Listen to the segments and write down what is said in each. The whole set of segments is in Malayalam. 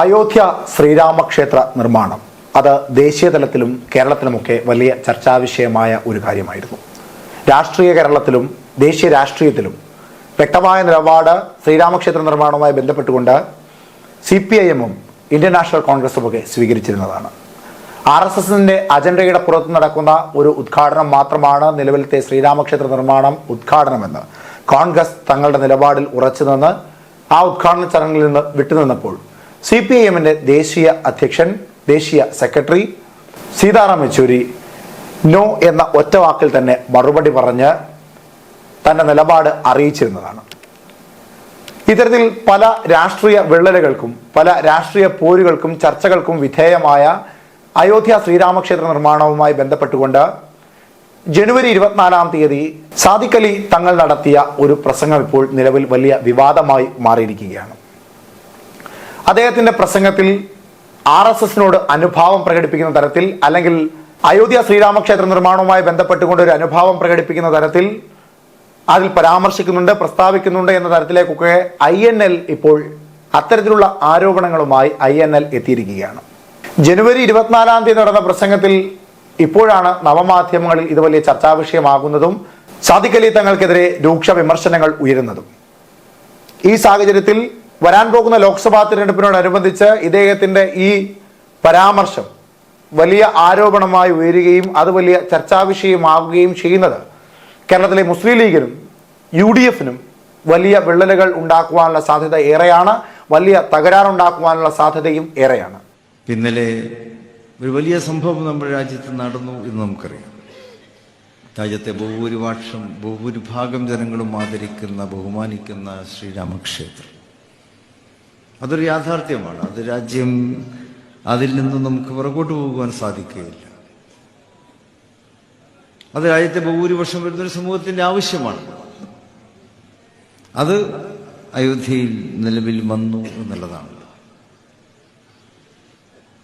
അയോധ്യ ശ്രീരാമക്ഷേത്ര നിർമ്മാണം. അത് ദേശീയ തലത്തിലും കേരളത്തിലുമൊക്കെ വലിയ ചർച്ചാ വിഷയമായ ഒരു കാര്യമായിരുന്നു. രാഷ്ട്രീയ കേരളത്തിലും ദേശീയ രാഷ്ട്രീയത്തിലും വ്യക്തമായ നിലപാട് ശ്രീരാമക്ഷേത്ര നിർമ്മാണവുമായി ബന്ധപ്പെട്ടുകൊണ്ട് സി പി ഐ എമ്മും ഇന്ത്യൻ നാഷണൽ കോൺഗ്രസും ഒക്കെ സ്വീകരിച്ചിരുന്നതാണ്. ആർ എസ് എസിന്റെ അജണ്ടയുടെ പുറത്ത് നടക്കുന്ന ഒരു ഉദ്ഘാടനം മാത്രമാണ് നിലവിലത്തെ ശ്രീരാമക്ഷേത്ര നിർമ്മാണം ഉദ്ഘാടനമെന്ന് കോൺഗ്രസ് തങ്ങളുടെ നിലപാടിൽ ഉറച്ചു നിന്ന് ആ ഉദ്ഘാടന ചടങ്ങിൽ നിന്ന് വിട്ടുനിന്നപ്പോൾ സി പി ഐ എമ്മിന്റെ ദേശീയ അധ്യക്ഷൻ ദേശീയ സെക്രട്ടറി സീതാറാം യെച്ചൂരി നോ എന്ന ഒറ്റ വാക്കിൽ തന്നെ മറുപടി പറഞ്ഞ് തന്റെ നിലപാട് അറിയിച്ചിരുന്നതാണ്. ഇത്തരത്തിൽ പല രാഷ്ട്രീയ വിള്ളലുകൾക്കും പല രാഷ്ട്രീയ പോരുകൾക്കും ചർച്ചകൾക്കും വിധേയമായ അയോധ്യ ശ്രീരാമക്ഷേത്ര നിർമ്മാണവുമായി ബന്ധപ്പെട്ടുകൊണ്ട് ജനുവരി ഇരുപത്തിനാലാം തീയതി സാദിഖലി തങ്ങൾ നടത്തിയ ഒരു പ്രസംഗം ഇപ്പോൾ നിലവിൽ വലിയ വിവാദമായി മാറിയിരിക്കുകയാണ്. അദ്ദേഹത്തിന്റെ പ്രസംഗത്തിൽ ആർ എസ് എസിനോട് അനുഭാവം പ്രകടിപ്പിക്കുന്ന തരത്തിൽ അല്ലെങ്കിൽ അയോധ്യ ശ്രീരാമക്ഷേത്ര നിർമ്മാണവുമായി ബന്ധപ്പെട്ടുകൊണ്ട് ഒരു അനുഭാവം പ്രകടിപ്പിക്കുന്ന തരത്തിൽ അതിൽ പരാമർശിക്കുന്നുണ്ട് പ്രസ്താവിക്കുന്നുണ്ട് എന്ന തരത്തിലേക്കൊക്കെ ഐ എൻ എൽ ഇപ്പോൾ അത്തരത്തിലുള്ള ആരോപണങ്ങളുമായി ഐ എൻ എൽ എത്തിയിരിക്കുകയാണ്. ജനുവരി ഇരുപത്തിനാലാം തീയതി നടന്ന പ്രസംഗത്തിൽ ഇപ്പോഴാണ് നവമാധ്യമങ്ങളിൽ ഇത് വലിയ ചർച്ചാ വിഷയമാകുന്നതും സാദിഖലി തങ്ങൾക്കെതിരെ രൂക്ഷ വിമർശനങ്ങൾ ഉയരുന്നതും. ഈ സാഹചര്യത്തിൽ വരാൻ പോകുന്ന ലോക്സഭാ തിരഞ്ഞെടുപ്പിനോടനുബന്ധിച്ച് ഇദ്ദേഹത്തിന്റെ ഈ പരാമർശം വലിയ ആരോപണമായി ഉയരുകയും അത് വലിയ ചർച്ചാ വിഷയമാകുകയും ചെയ്യുന്നത് കേരളത്തിലെ മുസ്ലിം ലീഗിനും യു ഡി എഫിനും വലിയ വിള്ളലുകൾ ഉണ്ടാക്കുവാനുള്ള സാധ്യത ഏറെയാണ് വലിയ തകരാറുണ്ടാക്കുവാനുള്ള സാധ്യതയും ഏറെയാണ്. ഇന്നലെ ഒരു വലിയ സംഭവം നമ്മുടെ രാജ്യത്ത് നടന്നു എന്ന് നമുക്കറിയാം. രാജ്യത്തെ ബഹുഭൂരിപക്ഷം ബഹുഭൂരിഭാഗം ജനങ്ങളും ആദരിക്കുന്ന ബഹുമാനിക്കുന്ന ശ്രീരാമക്ഷേത്രം. അതൊരു യാഥാർത്ഥ്യമാണ്. അത് രാജ്യം അതിൽ നിന്നും നമുക്ക് പുറകോട്ട് പോകുവാൻ സാധിക്കുകയില്ല. അത് രാജ്യത്തെ ബഹുഭൂരിപക്ഷം വരുന്നൊരു സമൂഹത്തിന്റെ ആവശ്യമാണ്. അത് അയോധ്യയിൽ നിലവിൽ വന്നു എന്നുള്ളതാണ്.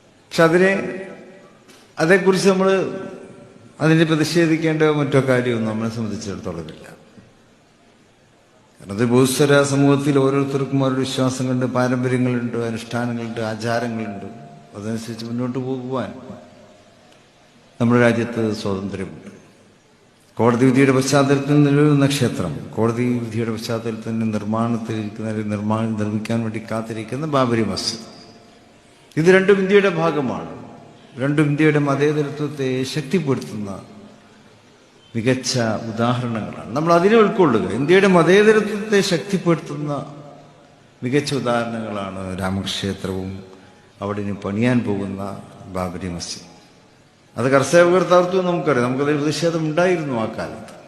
പക്ഷെ അതിനെ അതേക്കുറിച്ച് നമ്മൾ അതിനെ പ്രതിഷേധിക്കേണ്ട മറ്റോ കാര്യമൊന്നും നമ്മളെ സംബന്ധിച്ചിടത്തോളമില്ല അത് ബഹുസ്വര സമൂഹത്തിൽ ഓരോരുത്തർക്കും ഓരോ വിശ്വാസങ്ങളുണ്ട് പാരമ്പര്യങ്ങളുണ്ട് അനുഷ്ഠാനങ്ങളുണ്ട് ആചാരങ്ങളുണ്ട്. അതനുസരിച്ച് മുന്നോട്ട് പോകുവാൻ നമ്മുടെ രാജ്യത്ത് സ്വാതന്ത്ര്യമുണ്ട്. കോടതി വിധിയുടെ പശ്ചാത്തലത്തിൽ നിലവിലുന്ന ക്ഷേത്രം കോടതി വിധിയുടെ പശ്ചാത്തലത്തിൽ നിർമ്മാണത്തിലിരിക്കുന്ന നിർമ്മാണം നിർമ്മിക്കാൻ വേണ്ടി കാത്തിരിക്കുന്ന ബാബരി മസ്ജിദ്. ഇത് രണ്ടും ഇന്ത്യയുടെ ഭാഗമാണ്. രണ്ടും ഇന്ത്യയുടെ മതേതരത്വത്തെ ശക്തിപ്പെടുത്തുന്ന മികച്ച ഉദാഹരണങ്ങളാണ്. നമ്മൾ അതിനെ ഉൾക്കൊള്ളുക. ഇന്ത്യയുടെ മതേതരത്വത്തെ ശക്തിപ്പെടുത്തുന്ന മികച്ച ഉദാഹരണങ്ങളാണ് രാമക്ഷേത്രവും അവിടെ പണിയാൻ പോകുന്ന ബാബരി മസ്ജിദ്. അത് കർസേവകർ തകർത്തു നമുക്കറിയാം. നമുക്കതിൽ പ്രതിഷേധം ഉണ്ടായിരുന്നു ആ കാലത്ത്.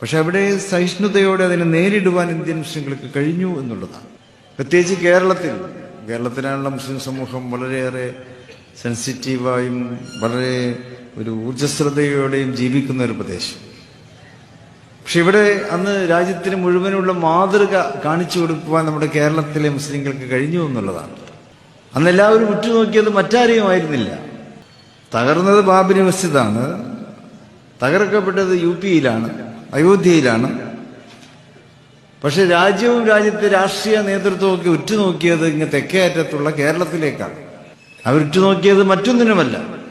പക്ഷെ അവിടെ സഹിഷ്ണുതയോടെ അതിനെ നേരിടുവാൻ ഇന്ത്യൻ മുസ്ലിങ്ങൾക്ക് കഴിഞ്ഞു എന്നുള്ളതാണ്. പ്രത്യേകിച്ച് കേരളത്തിൽ. കേരളത്തിലാണുള്ള മുസ്ലിം സമൂഹം വളരെയേറെ സെൻസിറ്റീവായും വളരെ ഒരു ഊർജസ്വലതയോടെയും ജീവിക്കുന്ന ഒരു പ്രദേശം. പക്ഷെ ഇവിടെ അന്ന് രാജ്യത്തിന് മുഴുവനുള്ള മാതൃക കാണിച്ചു കൊടുക്കുവാൻ നമ്മുടെ കേരളത്തിലെ മുസ്ലിങ്ങൾക്ക് കഴിഞ്ഞു എന്നുള്ളതാണ്. അന്ന് എല്ലാവരും ഉറ്റുനോക്കിയത് മറ്റാരെയും ആയിരുന്നില്ല. തകർന്നത് ബാബരി മസ്ജിദാണ്. തകർക്കപ്പെട്ടത് യു പിയിലാണ് അയോധ്യയിലാണ്. പക്ഷെ രാജ്യവും രാജ്യത്തെ രാഷ്ട്രീയ നേതൃത്വവും ഒക്കെ ഉറ്റുനോക്കിയത് ഇങ്ങ് തെക്കേ അറ്റത്തുള്ള കേരളത്തിലേക്കാണ്. അവരുറ്റുനോക്കിയത് മറ്റൊന്നിനുമല്ല.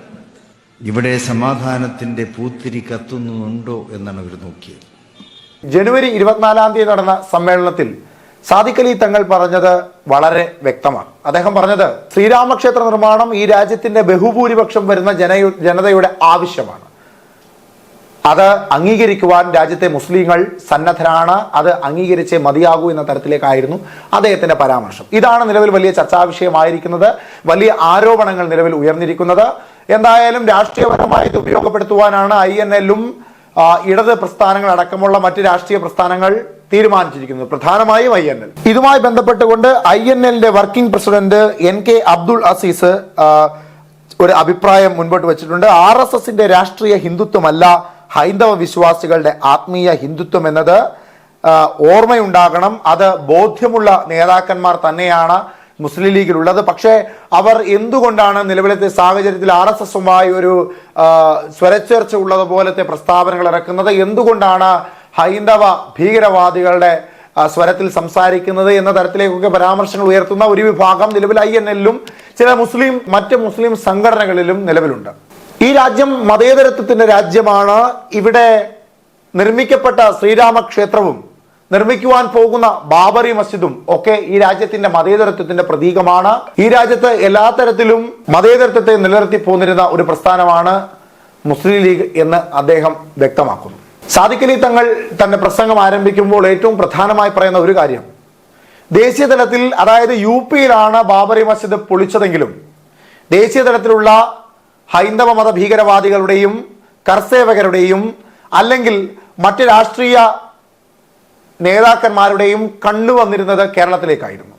ഇവിടെ സമാധാനത്തിന്റെ പൂത്തിരി കത്തുന്നുണ്ടോ എന്നാണ് അവർ നോക്കിയത്. ജനുവരി ഇരുപത്തിനാലാം തീയതി നടന്ന സമ്മേളനത്തിൽ സാദിഖലി തങ്ങൾ പറഞ്ഞത് വളരെ വ്യക്തമാണ്. അദ്ദേഹം പറഞ്ഞത് ശ്രീരാമക്ഷേത്ര നിർമ്മാണം ഈ രാജ്യത്തിന്റെ ബഹുഭൂരിപക്ഷം വരുന്ന ജന ജനതയുടെ ആവശ്യമാണ്. അത് അംഗീകരിക്കുവാൻ രാജ്യത്തെ മുസ്ലിങ്ങൾ സന്നദ്ധരാണ് അത് അംഗീകരിച്ചേ മതിയാകൂ എന്ന തരത്തിലേക്കായിരുന്നു അദ്ദേഹത്തിന്റെ പരാമർശം. ഇതാണ് നിലവിൽ വലിയ ചർച്ചാ വിഷയമായിരിക്കുന്നത് വലിയ ആരോപണങ്ങൾ നിലവിൽ ഉയർന്നിരിക്കുന്നത്. എന്തായാലും രാഷ്ട്രീയപരമായി ഇത് ഉപയോഗപ്പെടുത്തുവാനാണ് ഐ എൻ എല്ലും ഇടത് പ്രസ്ഥാനങ്ങൾ അടക്കമുള്ള മറ്റ് രാഷ്ട്രീയ പ്രസ്ഥാനങ്ങൾ തീരുമാനിച്ചിരിക്കുന്നത്. പ്രധാനമായും ഐ എൻ എൽ. ഇതുമായി ബന്ധപ്പെട്ടുകൊണ്ട് ഐ എൻ എല്ലിന്റെ working president N K Abdul Aziz ഒരു അഭിപ്രായം മുൻപോട്ട് വെച്ചിട്ടുണ്ട്. ആർ എസ് എസിന്റെ രാഷ്ട്രീയ ഹിന്ദുത്വമല്ല ഹൈന്ദവ വിശ്വാസികളുടെ ആത്മീയ ഹിന്ദുത്വം എന്നത്. ഓർമ്മയുണ്ടാകണം. അത് ബോധ്യമുള്ള നേതാക്കന്മാർ തന്നെയാണ്. മുസ്ലിം ലീഗിലുള്ളത്. പക്ഷേ അവർ എന്തുകൊണ്ടാണ് നിലവിലത്തെ സാഹചര്യത്തിൽ ആർ എസ് എസുമായി ഒരു സ്വരച്ചേർച്ച ഉള്ളത് പോലത്തെ പ്രസ്താവനകൾ ഇറക്കുന്നത്? എന്തുകൊണ്ടാണ് ഹൈന്ദവ ഭീകരവാദികളുടെ സ്വരത്തിൽ സംസാരിക്കുന്നത് എന്ന തരത്തിലേക്കൊക്കെ പരാമർശങ്ങൾ ഉയർത്തുന്ന ഒരു വിഭാഗം നിലവിൽ ഐ എൻ എല്ലും ചില മുസ്ലിം മറ്റ് മുസ്ലിം സംഘടനകളിലും നിലവിലുണ്ട്. ഈ രാജ്യം മതേതരത്വത്തിന്റെ രാജ്യമാണ്. ഇവിടെ നിർമ്മിക്കപ്പെട്ട ശ്രീരാമക്ഷേത്രവും നിർമ്മിക്കുവാൻ പോകുന്ന ബാബറി മസ്ജിദും ഒക്കെ ഈ രാജ്യത്തിന്റെ മതേതരത്വത്തിന്റെ പ്രതീകമാണ്. ഈ രാജ്യത്ത് എല്ലാ തരത്തിലും മതേതരത്വത്തെ നിലനിർത്തി പോന്നിരുന്ന ഒരു പ്രസ്ഥാനമാണ് മുസ്ലിം ലീഗ് എന്ന് അദ്ദേഹം വ്യക്തമാക്കുന്നു. സാദിഖലി തങ്ങൾ തന്റെ പ്രസംഗം ആരംഭിക്കുമ്പോൾ ഏറ്റവും പ്രധാനമായി പറയുന്ന ഒരു കാര്യം ദേശീയ തലത്തിൽ അതായത് യു പിയിലാണ് ബാബറി മസ്ജിദ് പൊളിച്ചതെങ്കിലും ദേശീയ തലത്തിലുള്ള ഹൈന്ദവ മത ഭീകരവാദികളുടെയും കർസേവകരുടെയും അല്ലെങ്കിൽ മറ്റ് രാഷ്ട്രീയ നേതാക്കന്മാരുടെയും കണ്ണു വന്നിരുന്നത് കേരളത്തിലേക്കായിരുന്നു.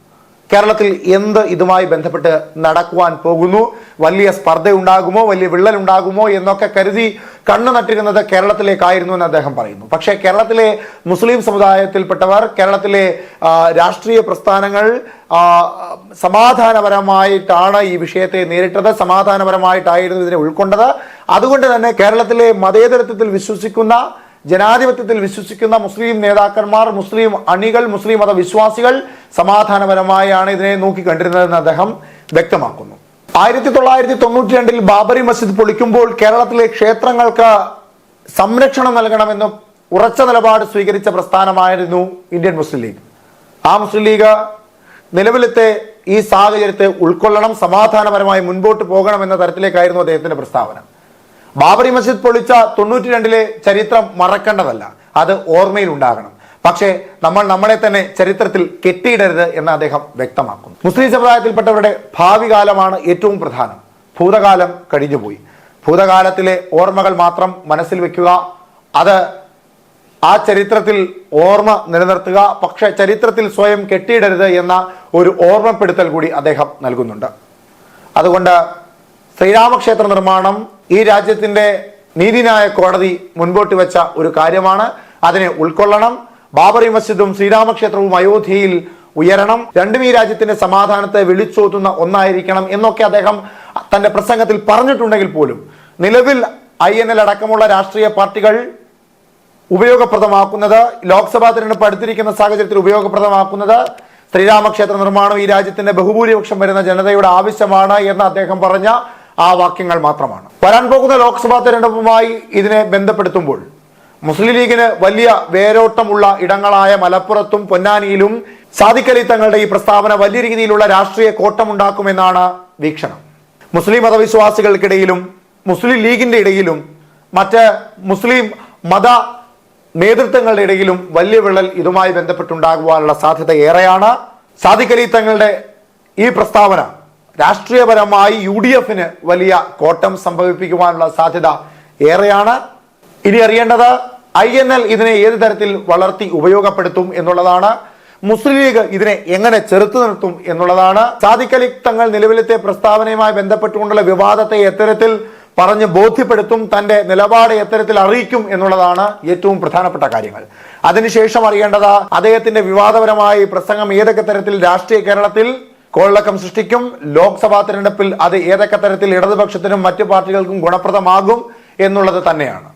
കേരളത്തിൽ എന്ത് ഇതുമായി ബന്ധപ്പെട്ട് നടക്കുവാൻ പോകുന്നു? വലിയ സ്പർദ്ധ ഉണ്ടാകുമോ വലിയ വിള്ളൽ ഉണ്ടാകുമോ എന്നൊക്കെ കരുതി കണ്ണു നട്ടിരുന്നത് കേരളത്തിലേക്കായിരുന്നു എന്ന് അദ്ദേഹം പറയുന്നു. പക്ഷേ കേരളത്തിലെ മുസ്ലിം സമുദായത്തിൽപ്പെട്ടവർ കേരളത്തിലെ രാഷ്ട്രീയ പ്രസ്ഥാനങ്ങൾ സമാധാനപരമായിട്ടാണ് ഈ വിഷയത്തെ നേരിട്ടത് സമാധാനപരമായിട്ടായിരുന്നു ഇതിനെ ഉൾക്കൊണ്ടത്. അതുകൊണ്ട് തന്നെ കേരളത്തിലെ മതേതരത്വത്തിൽ വിശ്വസിക്കുന്ന ജനാധിപത്യത്തിൽ വിശ്വസിക്കുന്ന മുസ്ലിം നേതാക്കന്മാർ മുസ്ലിം അണികൾ മുസ്ലിം മതവിശ്വാസികൾ സമാധാനപരമായാണ് ഇതിനെ നോക്കിക്കണ്ടിരുന്നതെന്ന് അദ്ദേഹം വ്യക്തമാക്കുന്നു. ആയിരത്തി തൊള്ളായിരത്തി തൊണ്ണൂറ്റി രണ്ടിൽ ബാബറി മസ്ജിദ് പൊളിക്കുമ്പോൾ കേരളത്തിലെ ക്ഷേത്രങ്ങൾക്ക് സംരക്ഷണം നൽകണമെന്ന് ഉറച്ച നിലപാട് സ്വീകരിച്ച പ്രസ്ഥാനമായിരുന്നു ഇന്ത്യൻ മുസ്ലിം ലീഗ്. ആ മുസ്ലിം ലീഗ് നിലവിലത്തെ ഈ സാഹചര്യത്തെ ഉൾക്കൊള്ളണം സമാധാനപരമായി മുൻപോട്ട് എന്ന തരത്തിലേക്കായിരുന്നു അദ്ദേഹത്തിന്റെ പ്രസ്താവന. ബാബറി മസ്ജിദ് പൊളിച്ച തൊണ്ണൂറ്റി രണ്ടിലെ ചരിത്രം മറക്കേണ്ടതല്ല. അത് ഓർമ്മയിൽ ഉണ്ടാകണം പക്ഷേ നമ്മൾ നമ്മളെ തന്നെ ചരിത്രത്തിൽ കെട്ടിയിടരുത് എന്ന് അദ്ദേഹം വ്യക്തമാക്കുന്നു. മുസ്ലിം സമുദായത്തിൽപ്പെട്ടവരുടെ ഭാവി കാലമാണ് ഏറ്റവും പ്രധാനം. ഭൂതകാലം കഴിഞ്ഞുപോയി. ഭൂതകാലത്തിലെ ഓർമ്മകൾ മാത്രം മനസ്സിൽ വെക്കുക അത് ആ ചരിത്രത്തിൽ ഓർമ്മ നിലനിർത്തുക പക്ഷെ ചരിത്രത്തിൽ സ്വയം കെട്ടിയിടരുത് എന്ന ഒരു ഓർമ്മപ്പെടുത്തൽ കൂടി അദ്ദേഹം നൽകുന്നുണ്ട്. അതുകൊണ്ട് ശ്രീരാമക്ഷേത്ര നിർമ്മാണം ഈ രാജ്യത്തിന്റെ നീതിന്യായ കോടതി മുൻപോട്ട് വെച്ച ഒരു കാര്യമാണ്. അതിനെ ഉൾക്കൊള്ളണം. ബാബറി മസ്ജിദും ശ്രീരാമക്ഷേത്രവും അയോധ്യയിൽ ഉയരണം. രണ്ടും ഈ രാജ്യത്തിന്റെ സമാധാനത്തെ വിളിച്ചോതുന്ന ഒന്നായിരിക്കണം എന്നൊക്കെ അദ്ദേഹം തന്റെ പ്രസംഗത്തിൽ പറഞ്ഞിട്ടുണ്ടെങ്കിൽ പോലും നിലവിൽ ഐ എൻ എൽ അടക്കമുള്ള രാഷ്ട്രീയ പാർട്ടികൾ ഉപയോഗപ്രദമാക്കുന്നത് ലോക്സഭാ തിരഞ്ഞെടുപ്പ് അടുത്തിരിക്കുന്ന സാഹചര്യത്തിൽ ഉപയോഗപ്രദമാക്കുന്നത് ശ്രീരാമക്ഷേത്ര നിർമ്മാണം ഈ രാജ്യത്തിന്റെ ബഹുഭൂരിപക്ഷം വരുന്ന ജനതയുടെ ആവശ്യമാണ് എന്ന് അദ്ദേഹം പറഞ്ഞ ആ വാക്യങ്ങൾ മാത്രമാണ്. വരാൻ പോകുന്ന ലോക്സഭാ തെരഞ്ഞെടുപ്പുമായി ഇതിനെ ബന്ധപ്പെടുത്തുമ്പോൾ മുസ്ലിം ലീഗിന് വലിയ വേരോട്ടമുള്ള ഇടങ്ങളായ മലപ്പുറത്തും പൊന്നാനിയിലും സാദിഖലി തങ്ങളുടെ ഈ പ്രസ്താവന വലിയ രീതിയിലുള്ള രാഷ്ട്രീയ കോട്ടമുണ്ടാക്കുമെന്നാണ് വീക്ഷണം. മുസ്ലിം മതവിശ്വാസികൾക്കിടയിലും മുസ്ലിം ലീഗിന്റെ ഇടയിലും മറ്റ് മുസ്ലിം മത നേതൃത്വങ്ങളുടെ ഇടയിലും വലിയ വിള്ളൽ ഇതുമായി ബന്ധപ്പെട്ടുണ്ടാകുവാനുള്ള സാധ്യത ഏറെയാണ്. സാദിഖലി തങ്ങളുടെ ഈ പ്രസ്താവന രാഷ്ട്രീയപരമായി യു ഡി എഫിന് വലിയ കോട്ടം സംഭവിപ്പിക്കുവാനുള്ള സാധ്യത ഏറെയാണ്. ഇനി അറിയേണ്ടത് ഐ എൻ എൽ ഇതിനെ ഏത് തരത്തിൽ വളർത്തി ഉപയോഗപ്പെടുത്തും എന്നുള്ളതാണ്. മുസ്ലിം ലീഗ് ഇതിനെ എങ്ങനെ ചെറുത്തു നിർത്തും എന്നുള്ളതാണ്. സാദിഖലി തങ്ങൾ നിലവിലത്തെ പ്രസ്താവനയുമായി ബന്ധപ്പെട്ടുകൊണ്ടുള്ള വിവാദത്തെ എത്തരത്തിൽ പറഞ്ഞ് ബോധ്യപ്പെടുത്തും തന്റെ നിലപാട് എത്തരത്തിൽ അറിയിക്കും എന്നുള്ളതാണ് ഏറ്റവും പ്രധാനപ്പെട്ട കാര്യങ്ങൾ. അതിനുശേഷം അറിയേണ്ടത് അദ്ദേഹത്തിന്റെ വിവാദപരമായ പ്രസംഗം ഏതൊക്കെ തരത്തിൽ രാഷ്ട്രീയ കേരളത്തിൽ കോളിളക്കം സൃഷ്ടിക്കും. ലോക്സഭാ തെരഞ്ഞെടുപ്പിൽ അത് ഏതൊക്കെ തരത്തിൽ ഇടതുപക്ഷത്തിനും മറ്റു പാർട്ടികൾക്കും ഗുണപ്രദമാകും എന്നുള്ളത് തന്നെയാണ്.